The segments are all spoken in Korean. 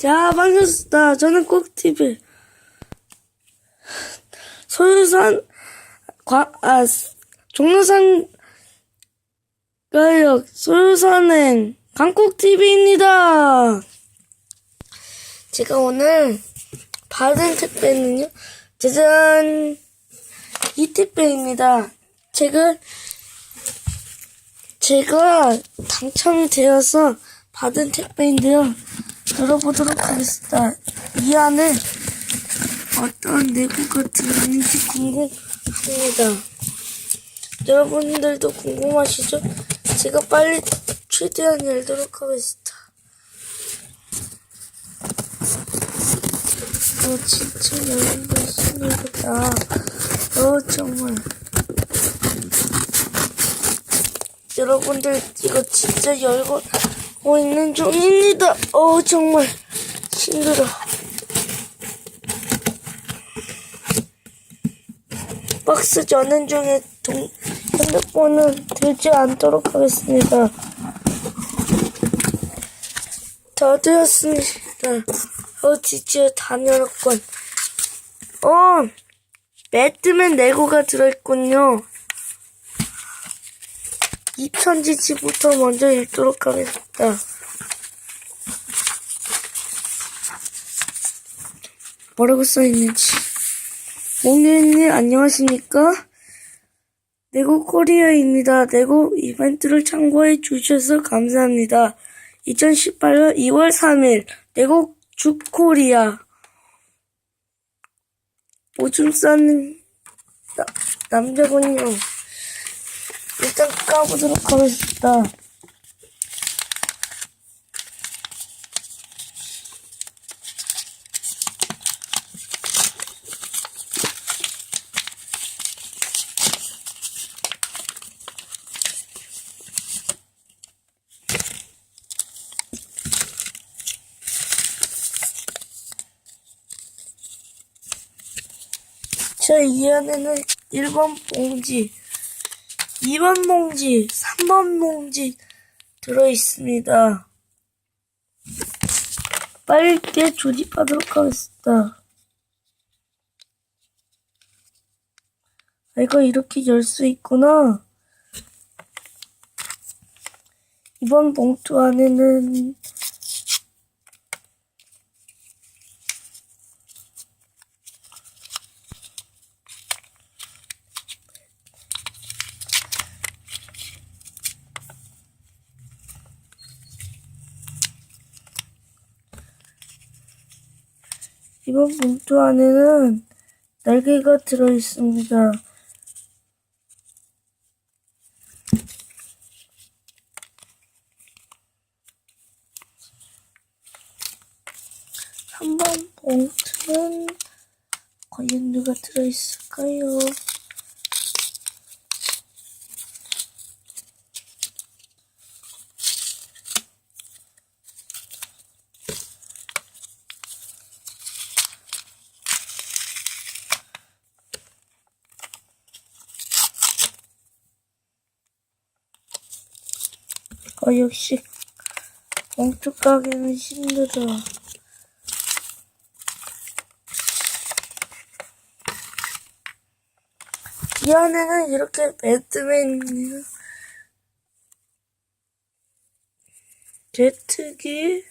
자, 반갑습니다. 저는 꼭TV. 소유산, 과, 아, 종로산, 가역, 소유산행, 강국TV입니다. 제가 오늘 받은 택배는요, 짜잔, 이 택배입니다. 제가, 제가 당첨이 되어서 받은 택배인데요. 열어보도록 하겠습니다. 이 안에 어떤 내부가 들어있는지 궁금합니다. 여러분들도 궁금하시죠? 제가 빨리 최대한 열도록 하겠습니다. 어, 진짜 열리고 있습니다. 어, 정말. 여러분들, 이거 진짜 열고 있는 중입니다. 어, 정말 힘들어. 박스 저는 중에 동, 핸드폰은 들지 않도록 하겠습니다. 다 되었습니다. 어, 다 열었군. 어, 배트맨 레고가 들어있군요. 이 편지지부터 먼저 읽도록 하겠습니다. 뭐라고 써있는지. 몽유님 안녕하십니까? 네고 코리아입니다. 네고 이벤트를 참고해 주셔서 감사합니다. 2018년 2월 3일 네고 주코리아 오줌 싸는 나- 남자군요. 일단 까보도록 하겠습니다. 자, 이 안에는 1번 봉지, 2번 봉지, 3번 봉지 들어있습니다. 빨리 조립하도록 하겠습니다. 아, 이거 이렇게 열 수 있구나. 이번 봉투 안에는 이번 봉투 안에는 날개가 들어 있습니다. 한번 봉투는 과연 누가 들어 있을까요? 어, 역시 봉투 가게는 힘들어. 이 안에는 이렇게 배트맨이요. 제트기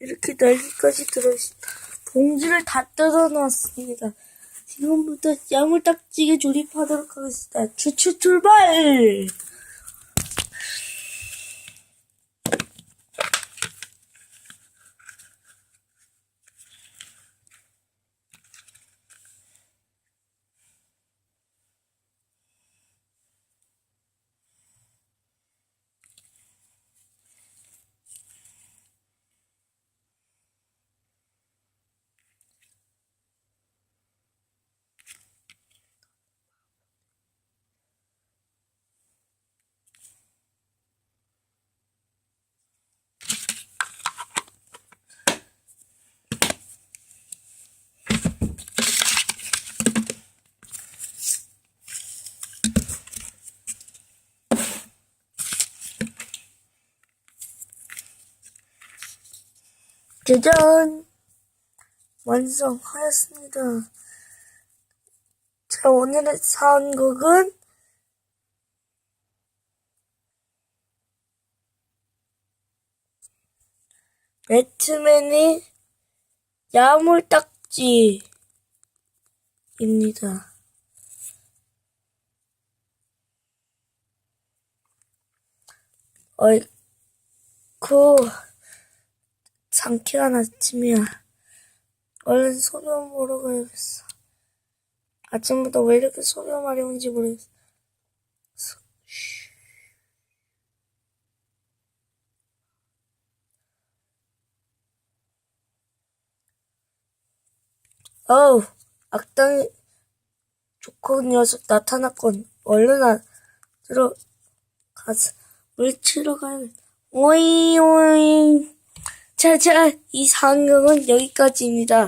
이렇게 날개까지 들어있습니다. 봉지를 다 뜯어놨습니다. 지금부터 야물딱지게 조립하도록 하겠습니다. 추추 출발! 짜잔! 완성하였습니다. 자, 오늘의 사은곡은 배트맨의 야물딱지입니다. 어이쿠, 상쾌한 아침이야. 얼른 소변 보러 가야겠어. 아침부터 왜 이렇게 소변 마려운지 모르겠어. 쉬. 어우, 악당이 조커 녀석 나타났건. 얼른 안 들어가서 물 치러 가야겠다. 오잉, 오잉. 자, 자, 이 상경은 여기까지입니다.